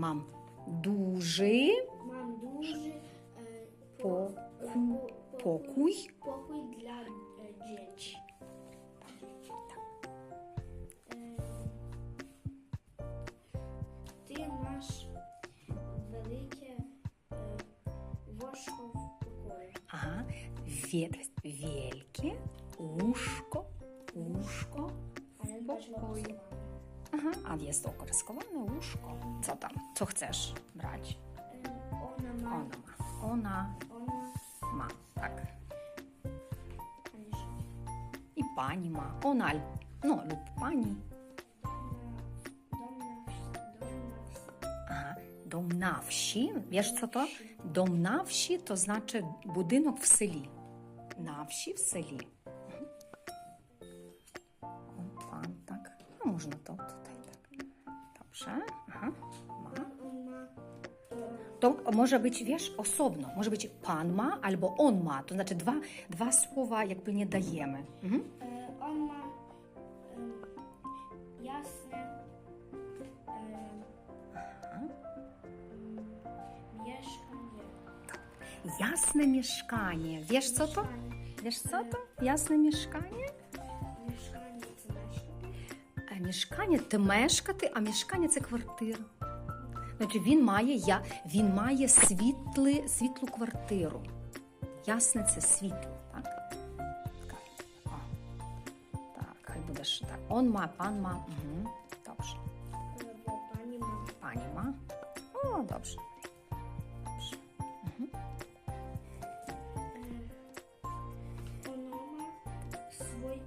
Мам дуже Мам дуже е, Поку- по- покуй. покуй для е, дітей. Е, Ти маєш велике е, вошко в покої. Ага. Вє, wielkie łóżko, łóżko Ага, а є окреskowane łóżko. Co tam? Co chcesz brać? Е, Вона Ona ma. Ona ma, tak. I pani ma. Ona, no lub pani. на на. Ага. Dom na wsi. Wiesz co to? Dom na wsi to znaczy budynek w селі. Na wsi w селі. można to tutaj tak. Dobrze. Aha. Ma. To może być, wiesz, osobno. Może być pan ma albo on ma. To znaczy dwa, dwa słowa jakby nie dajemy. Mhm. On ma jasne mieszkanie. Jasne mieszkanie. Wiesz co to? Wiesz co to? Jasne mieszkanie? Mieszkanie. Мішкання це мешкати, а мішкання це квартира. Значить, він має, я, він має світли, світлу квартиру. Ясне це світло, так? Так. Хай будеш так. Он ма, пан ма. Угу. Добре. Е, пані ма Пані ма. О, добре. Покой.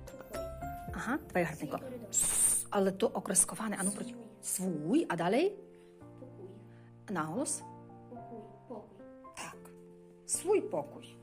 Ага, давай гарненько. Але то окресковане, а ну проти. Свій. Свій, а далі Так. Свій Покой.